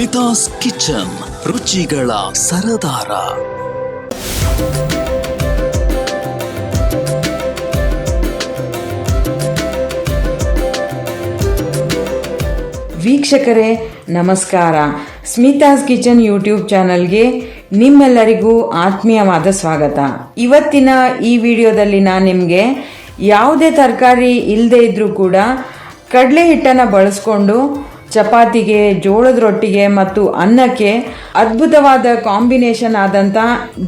Smitha's kitchen ರುಚಿಗಳ ಸರದಾರ. ವೀಕ್ಷಕರೇ, ನಮಸ್ಕಾರ. Smitha's kitchen YouTube ಚಾನಲ್ಗೆ ನಿಮ್ಮೆಲ್ಲರಿಗೂ ಆತ್ಮೀಯವಾದ ಸ್ವಾಗತ. ಇವತ್ತಿನ ಈ ವಿಡಿಯೋದಲ್ಲಿ ನಾನು ನಿಮಗೆ ಯಾವುದೇ ತರಕಾರಿ ಇಲ್ಲದೆ ಇದ್ದರೂ ಕೂಡ ಕಡಲೆ ಹಿಟ್ಟನ್ನು ಬಳಸ್ಕೊಂಡು ಚಪಾತಿಗೆ, ಜೋಳದ ರೊಟ್ಟಿಗೆ ಮತ್ತು ಅನ್ನಕ್ಕೆ ಅದ್ಭುತವಾದ ಕಾಂಬಿನೇಷನ್ ಆದಂಥ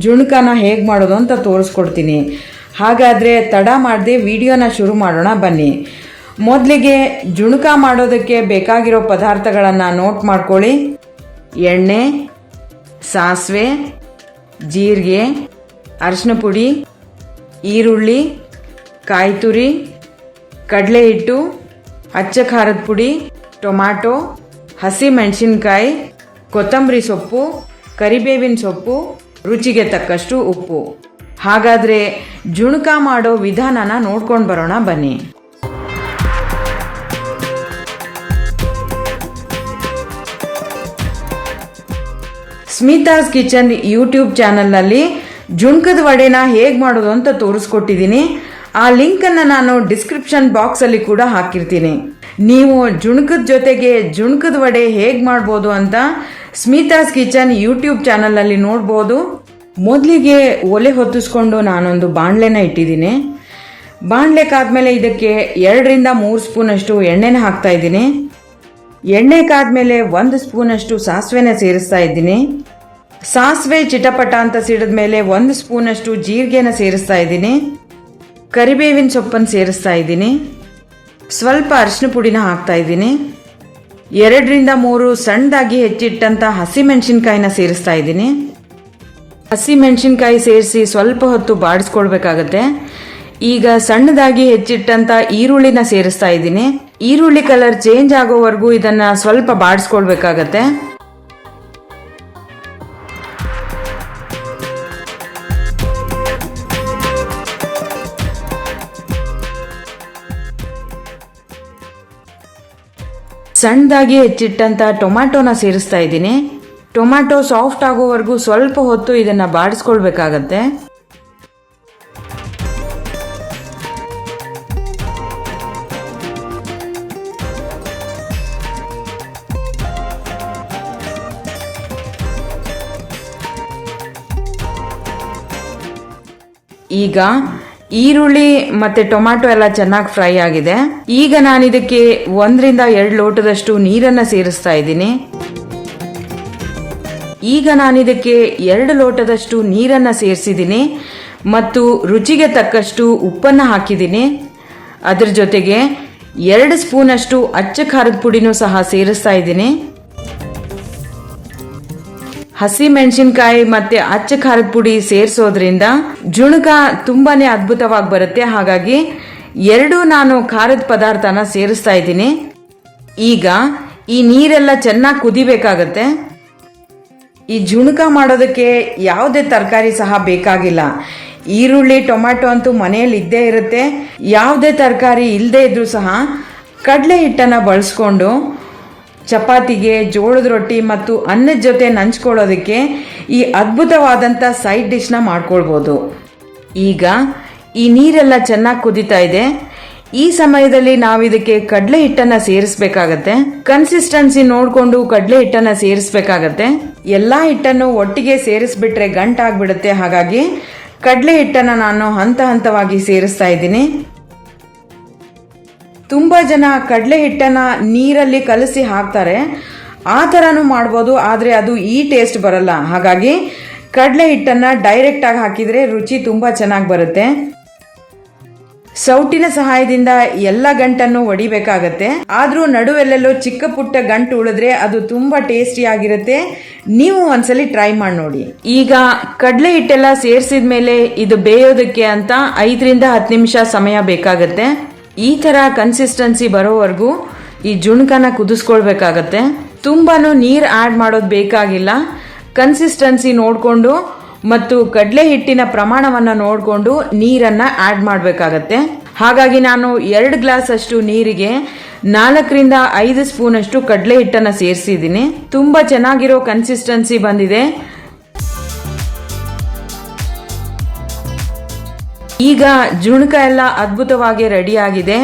ಜುಣಕನ ಹೇಗೆ ಮಾಡೋದು ಅಂತ ತೋರಿಸ್ಕೊಡ್ತೀನಿ. ಹಾಗಾದರೆ ತಡ ಮಾಡದೆ ವಿಡಿಯೋನ ಶುರು ಮಾಡೋಣ, ಬನ್ನಿ. ಮೊದಲಿಗೆ ಜುಣಕ ಮಾಡೋದಕ್ಕೆ ಬೇಕಾಗಿರೋ ಪದಾರ್ಥಗಳನ್ನು ನೋಟ್ ಮಾಡ್ಕೊಳ್ಳಿ. ಎಣ್ಣೆ, ಸಾಸಿವೆ, ಜೀರಿಗೆ ಅರಿಶಿನ ಪುಡಿ, ಈರುಳ್ಳಿ ಕಾಯಿ ತುರಿ ಕಡಲೆ ಹಿಟ್ಟು ಅಚ್ಚ ಖಾರದ ಪುಡಿ ಟೊಮ್ಯಾಟೊ ಹಸಿ ಮೆಣಸಿನ್ಕಾಯಿ, ಕೊತ್ತಂಬರಿ ಸೊಪ್ಪು, ಕರಿಬೇವಿನ ಸೊಪ್ಪು, ರುಚಿಗೆ ತಕ್ಕಷ್ಟು ಉಪ್ಪು. ಹಾಗಾದರೆ ಜುಣುಕ ಮಾಡೋ ವಿಧಾನನ ನೋಡ್ಕೊಂಡು ಬರೋಣ ಬನ್ನಿ. ಸ್ಮಿತಾಸ್ ಕಿಚನ್ ಯೂಟ್ಯೂಬ್ ಚಾನಲ್ನಲ್ಲಿ ಜುಣ್ಕದ ವಡೆನ ಹೇಗೆ ಮಾಡೋದು ಅಂತ ತೋರಿಸ್ಕೊಟ್ಟಿದ್ದೀನಿ. ಆ ಲಿಂಕನ್ನು ನಾನು ಡಿಸ್ಕ್ರಿಪ್ಷನ್ ಬಾಕ್ಸಲ್ಲಿ ಕೂಡ ಹಾಕಿರ್ತೀನಿ. ನೀವು ಜುಣಕದ ಜೊತೆಗೆ ಜುಣಕದ ವಡೆ ಹೇಗೆ ಮಾಡ್ಬೋದು ಅಂತ ಸ್ಮಿತಾಸ್ ಕಿಚನ್ ಯೂಟ್ಯೂಬ್ ಚಾನಲಲ್ಲಿ ನೋಡ್ಬೋದು. ಮೊದಲಿಗೆ ಒಲೆ ಹೊತ್ತಿಸ್ಕೊಂಡು ನಾನೊಂದು ಬಾಣಲೆನ ಇಟ್ಟಿದ್ದೀನಿ. ಬಾಣಲೆ ಕಾದ್ಮೇಲೆ ಇದಕ್ಕೆ ಎರಡರಿಂದ ಮೂರು ಸ್ಪೂನಷ್ಟು ಎಣ್ಣೆನ ಹಾಕ್ತಾ ಇದ್ದೀನಿ. ಎಣ್ಣೆ ಕಾದ್ಮೇಲೆ ಒಂದು ಸ್ಪೂನಷ್ಟು ಸಾಸಿವೆನ ಸೇರಿಸ್ತಾ ಇದ್ದೀನಿ. ಸಾಸಿವೆ ಚಿಟಪಟ ಅಂತ ಸಿಡಿದ ಮೇಲೆ ಒಂದು ಸ್ಪೂನಷ್ಟು ಜೀರಿಗೆನ ಸೇರಿಸ್ತಾ ಇದ್ದೀನಿ. ಕರಿಬೇವಿನ ಸೊಪ್ಪನ್ನು ಸೇರಿಸ್ತಾ ಇದ್ದೀನಿ. ಸ್ವಲ್ಪ ಅರಿಶಿನ ಪುಡಿನ ಹಾಕ್ತಾ ಇದ್ದೀನಿ. ಎರಡರಿಂದ ಮೂರು ಸಣ್ಣದಾಗಿ ಹೆಚ್ಚಿಟ್ಟಂಥ ಹಸಿಮೆಣಸಿನ್ಕಾಯಿನ ಸೇರಿಸ್ತಾ ಇದ್ದೀನಿ. ಹಸಿ ಮೆಣಸಿನ್ಕಾಯಿ ಸೇರಿಸಿ ಸ್ವಲ್ಪ ಹೊತ್ತು ಬಾಡಿಸ್ಕೊಳ್ಬೇಕಾಗತ್ತೆ. ಈಗ ಸಣ್ಣದಾಗಿ ಹೆಚ್ಚಿಟ್ಟಂತ ಈರುಳ್ಳಿನ ಸೇರಿಸ್ತಾ ಇದ್ದೀನಿ. ಈರುಳ್ಳಿ ಕಲರ್ ಚೇಂಜ್ ಆಗೋವರೆಗೂ ಇದನ್ನ ಸ್ವಲ್ಪ ಬಾಡಿಸ್ಕೊಳ್ಬೇಕಾಗತ್ತೆ. ಸಣ್ಣದಾಗಿ ಹೆಚ್ಚಿಟ್ಟಂತ ಟೊಮ್ಯಾಟೊನ ಸೇರಿಸ್ತಾ ಇದ್ದೀನಿ. ಟೊಮ್ಯಾಟೊ ಸಾಫ್ಟ್ ಆಗೋವರೆಗೂ ಸ್ವಲ್ಪ ಹೊತ್ತು ಇದನ್ನ ಬಾಡಿಸ್ಕೊಳ್ಬೇಕಾಗತ್ತೆ. ಈಗ ಈರುಳ್ಳಿ ಮತ್ತೆ ಟೊಮ್ಯಾಟೊ ಎಲ್ಲ ಚೆನ್ನಾಗಿ ಫ್ರೈ ಆಗಿದೆ. ಈಗ ನಾನು ಇದಕ್ಕೆ ಒಂದರಿಂದ ಎರಡು ಲೋಟದಷ್ಟು ನೀರನ್ನ ಸೇರಿಸ್ತಾ ಇದ್ದೀನಿ. ಈಗ ನಾನು ಇದಕ್ಕೆ ಎರಡು ಲೋಟದಷ್ಟು ನೀರನ್ನ ಸೇರಿಸಿದ್ದೀನಿ ಮತ್ತು ರುಚಿಗೆ ತಕ್ಕಷ್ಟು ಉಪ್ಪನ್ನು ಹಾಕಿದ್ದೀನಿ. ಅದರ ಜೊತೆಗೆ ಎರಡು ಸ್ಪೂನಷ್ಟು ಅಚ್ಚ ಖಾರದ ಪುಡಿನೂ ಸಹ ಸೇರಿಸ್ತಾ ಇದ್ದೀನಿ. ಹಸಿ ಮೆಣಸಿನಕಾಯಿ ಮತ್ತೆ ಅಚ್ಚ ಖಾರದ ಪುಡಿ ಸೇರಿಸೋದ್ರಿಂದ ಜುಣುಕ ತುಂಬಾನೇ ಅದ್ಭುತವಾಗಿ ಬರುತ್ತೆ. ಹಾಗಾಗಿ ಎರಡು ನಾನು ಖಾರದ ಪದಾರ್ಥನ ಸೇರಿಸ್ತಾ ಇದ್ದೀನಿ. ಈಗ ಈ ನೀರೆಲ್ಲ ಚೆನ್ನಾಗಿ ಕುದಿಬೇಕಾಗತ್ತೆ. ಈ ಜುಣುಕ ಮಾಡೋದಕ್ಕೆ ಯಾವುದೇ ತರಕಾರಿ ಸಹ ಬೇಕಾಗಿಲ್ಲ. ಈರುಳ್ಳಿ, ಟೊಮ್ಯಾಟೊ ಅಂತೂ ಮನೆಯಲ್ಲಿ ಇದ್ದೇ ಇರುತ್ತೆ. ಯಾವುದೇ ತರಕಾರಿ ಇಲ್ಲದೆ ಇದ್ರೂ ಸಹ ಕಡಲೆ ಹಿಟ್ಟನ್ನು ಬಳಸ್ಕೊಂಡು ಚಪಾತಿಗೆ ಜೋಳದ ರೊಟ್ಟಿ ಮತ್ತು ಅನ್ನದ ಜೊತೆ ನಂಚ್ಕೊಳ್ಳೋದಕ್ಕೆ ಈ ಅದ್ಭುತವಾದಂಥ ಸೈಡ್ ಡಿಶ್ನ ಮಾಡ್ಕೊಳ್ಬೋದು. ಈಗ ಈ ನೀರೆಲ್ಲ ಚೆನ್ನಾಗಿ ಕುದೀತಾ ಇದೆ. ಈ ಸಮಯದಲ್ಲಿ ನಾವು ಇದಕ್ಕೆ ಕಡಲೆ ಹಿಟ್ಟನ್ನ ಸೇರಿಸಬೇಕಾಗತ್ತೆ. ಕನ್ಸಿಸ್ಟೆನ್ಸಿ ನೋಡಿಕೊಂಡು ಕಡಲೆ ಹಿಟ್ಟನ್ನ ಸೇರಿಸಬೇಕಾಗತ್ತೆ. ಎಲ್ಲಾ ಹಿಟ್ಟನ್ನು ಒಟ್ಟಿಗೆ ಸೇರಿಸ್ಬಿಟ್ರೆ ಗಂಟಾಗ್ಬಿಡುತ್ತೆ. ಹಾಗಾಗಿ ಕಡಲೆ ಹಿಟ್ಟನ್ನ ನಾನು ಹಂತ ಹಂತವಾಗಿ ಸೇರಿಸ್ತಾ ಇದ್ದೀನಿ. ತುಂಬ ಜನ ಕಡಲೆ ಹಿಟ್ಟನ್ನ ನೀರಲ್ಲಿ ಕಲಸಿ ಹಾಕ್ತಾರೆ. ಆ ಥರನೂ ಮಾಡ್ಬೋದು, ಆದರೆ ಅದು ಈ ಟೇಸ್ಟ್ ಬರಲ್ಲ. ಹಾಗಾಗಿ ಕಡಲೆ ಹಿಟ್ಟನ್ನು ಡೈರೆಕ್ಟಾಗಿ ಹಾಕಿದರೆ ರುಚಿ ತುಂಬ ಚೆನ್ನಾಗಿ ಬರುತ್ತೆ. ಸೌಟಿನ ಸಹಾಯದಿಂದ ಎಲ್ಲ ಗಂಟನ್ನು ಒಡಿಬೇಕಾಗತ್ತೆ. ಆದರೂ ನಡುವೆಲ್ಲೆಲ್ಲೋ ಚಿಕ್ಕ ಪುಟ್ಟ ಗಂಟು ಉಳಿದ್ರೆ ಅದು ತುಂಬಾ ಟೇಸ್ಟಿ ಆಗಿರುತ್ತೆ. ನೀವು ಒಂದ್ಸಲಿ ಟ್ರೈ ಮಾಡಿ ನೋಡಿ. ಈಗ ಕಡಲೆ ಹಿಟ್ಟೆಲ್ಲ ಸೇರಿಸಿದ ಮೇಲೆ ಇದು ಬೇಯೋದಕ್ಕೆ ಅಂತ ಐದರಿಂದ ಹತ್ತು ನಿಮಿಷ ಸಮಯ ಬೇಕಾಗತ್ತೆ. ಈ ಥರ ಕನ್ಸಿಸ್ಟೆನ್ಸಿ ಬರೋವರೆಗೂ ಈ ಜುಣಕನ ಕುದಿಸ್ಕೊಳ್ಬೇಕಾಗತ್ತೆ. ತುಂಬಾ ನೀರು ಆ್ಯಡ್ ಮಾಡೋದು ಬೇಕಾಗಿಲ್ಲ. ಕನ್ಸಿಸ್ಟೆನ್ಸಿ ನೋಡಿಕೊಂಡು ಮತ್ತು ಕಡಲೆ ಹಿಟ್ಟಿನ ಪ್ರಮಾಣವನ್ನು ನೋಡಿಕೊಂಡು ನೀರನ್ನು ಆ್ಯಡ್ ಮಾಡಬೇಕಾಗತ್ತೆ. ಹಾಗಾಗಿ ನಾನು ಎರಡು ಗ್ಲಾಸ್ ಅಷ್ಟು ನೀರಿಗೆ ನಾಲ್ಕರಿಂದ ಐದು ಸ್ಪೂನ್ ಅಷ್ಟು ಕಡಲೆ ಹಿಟ್ಟನ್ನು ಸೇರಿಸಿದ್ದೀನಿ. ತುಂಬ ಚೆನ್ನಾಗಿರೋ ಕನ್ಸಿಸ್ಟೆನ್ಸಿ ಬಂದಿದೆ. ಈಗ ಜುಣಕ ಎಲ್ಲ ಅದ್ಭುತವಾಗಿ ರೆಡಿ ಆಗಿದೆ.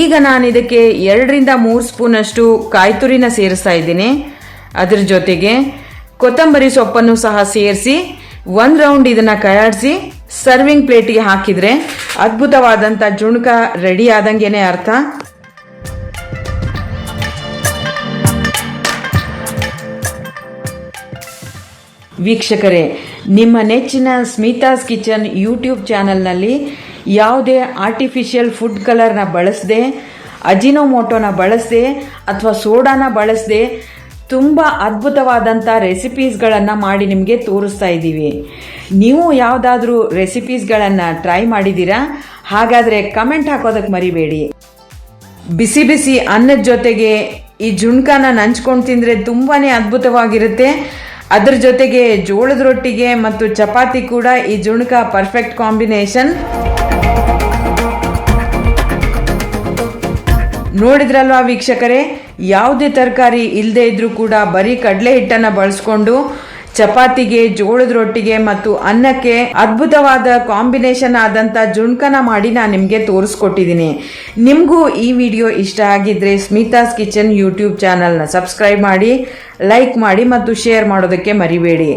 ಈಗ ನಾನು ಇದಕ್ಕೆ ಎರಡರಿಂದ ಮೂರು ಸ್ಪೂನ್ ಅಷ್ಟು ಕಾಯಿ ತುರಿನ ಸೇರಿಸ್ತಾ ಇದ್ದೀನಿ. ಅದ್ರ ಜೊತೆಗೆ ಕೊತ್ತಂಬರಿ ಸೊಪ್ಪನ್ನು ಸಹ ಸೇರಿಸಿ, ಒಂದು ರೌಂಡ್ ಇದನ್ನ ಕಯಾಡಿಸಿ ಸರ್ವಿಂಗ್ ಪ್ಲೇಟಿಗೆ ಹಾಕಿದ್ರೆ ಅದ್ಭುತವಾದಂಥ ಜುಣಕ ರೆಡಿ ಆದಂಗೆನೆ ಅರ್ಥ. ವೀಕ್ಷಕರೇ ನಿಮ್ಮ ನೆಚ್ಚಿನ ಸ್ಮಿತಾಸ್ ಕಿಚನ್ ಯೂಟ್ಯೂಬ್ ಚಾನಲ್ನಲ್ಲಿ ಯಾವುದೇ ಆರ್ಟಿಫಿಷಿಯಲ್ ಫುಡ್ ಕಲರ್ನ ಬಳಸದೆ, ಅಜಿನೋಮೋಟೋನ ಬಳಸದೆ, ಅಥವಾ ಸೋಡಾನ ಬಳಸದೆ, ತುಂಬ ಅದ್ಭುತವಾದಂಥ ರೆಸಿಪೀಸ್ಗಳನ್ನು ಮಾಡಿ ನಿಮಗೆ ತೋರಿಸ್ತಾ ಇದ್ದೀವಿ. ನೀವು ಯಾವುದಾದ್ರೂ ರೆಸಿಪೀಸ್ಗಳನ್ನು ಟ್ರೈ ಮಾಡಿದ್ದೀರಾ? ಹಾಗಾದರೆ ಕಮೆಂಟ್ ಹಾಕೋದಕ್ಕೆ ಮರಿಬೇಡಿ. ಬಿಸಿ ಬಿಸಿ ಅನ್ನದ ಜೊತೆಗೆ ಈ ಜುಣ್ಕಾನ ನಂಚ್ಕೊಂಡು ತಿಂದರೆ ತುಂಬಾ ಅದ್ಭುತವಾಗಿರುತ್ತೆ. ಅದ್ರ ಜೊತೆಗೆ ಜೋಳದ ರೊಟ್ಟಿಗೆ ಮತ್ತು ಚಪಾತಿ ಕೂಡ ಈ ಜುಣಕ ಪರ್ಫೆಕ್ಟ್ ಕಾಂಬಿನೇಷನ್ ನೋಡಿದ್ರಲ್ವಾ ವೀಕ್ಷಕರೇ? ಯಾವುದೇ ತರಕಾರಿ ಇಲ್ಲದೆ ಇದ್ರೂ ಕೂಡ ಬರೀ ಕಡಲೆ ಹಿಟ್ಟನ್ನು ಬಳಸ್ಕೊಂಡು ಚಪಾತಿಗೆ ಜೋಳದ ರೊಟ್ಟಿಗೆ ಮತ್ತು ಅನ್ನಕ್ಕೆ ಅದ್ಭುತವಾದ ಕಾಂಬಿನೇಷನ್ ಆದಂಥ ಜುಣ್ಕನ ಮಾಡಿ ನಾನು ನಿಮಗೆ ತೋರಿಸ್ಕೊಟ್ಟಿದ್ದೀನಿ ನಿಮಗೂ ಈ ವಿಡಿಯೋ ಇಷ್ಟ ಆಗಿದ್ರೆ ಸ್ಮಿತಾಸ್ ಕಿಚನ್ ಯೂಟ್ಯೂಬ್ ಚಾನಲ್ನ ಸಬ್ಸ್ಕ್ರೈಬ್ ಮಾಡಿ, ಲೈಕ್ ಮಾಡಿ ಮತ್ತು ಶೇರ್ ಮಾಡೋದಕ್ಕೆ ಮರಿಬೇಡಿ.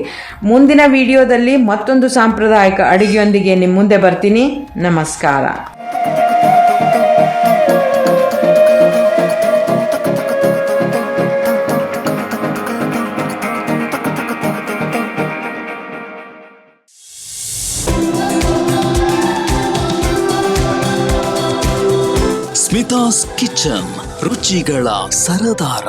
ಮುಂದಿನ ವಿಡಿಯೋದಲ್ಲಿ ಮತ್ತೊಂದು ಸಾಂಪ್ರದಾಯಿಕ ಅಡುಗೆಯೊಂದಿಗೆ ನಿಮ್ಮ ಮುಂದೆ ಬರ್ತೀನಿ. ನಮಸ್ಕಾರ. ಕಿಚನ್ ರುಚಿಗಳ ಸರದಾರ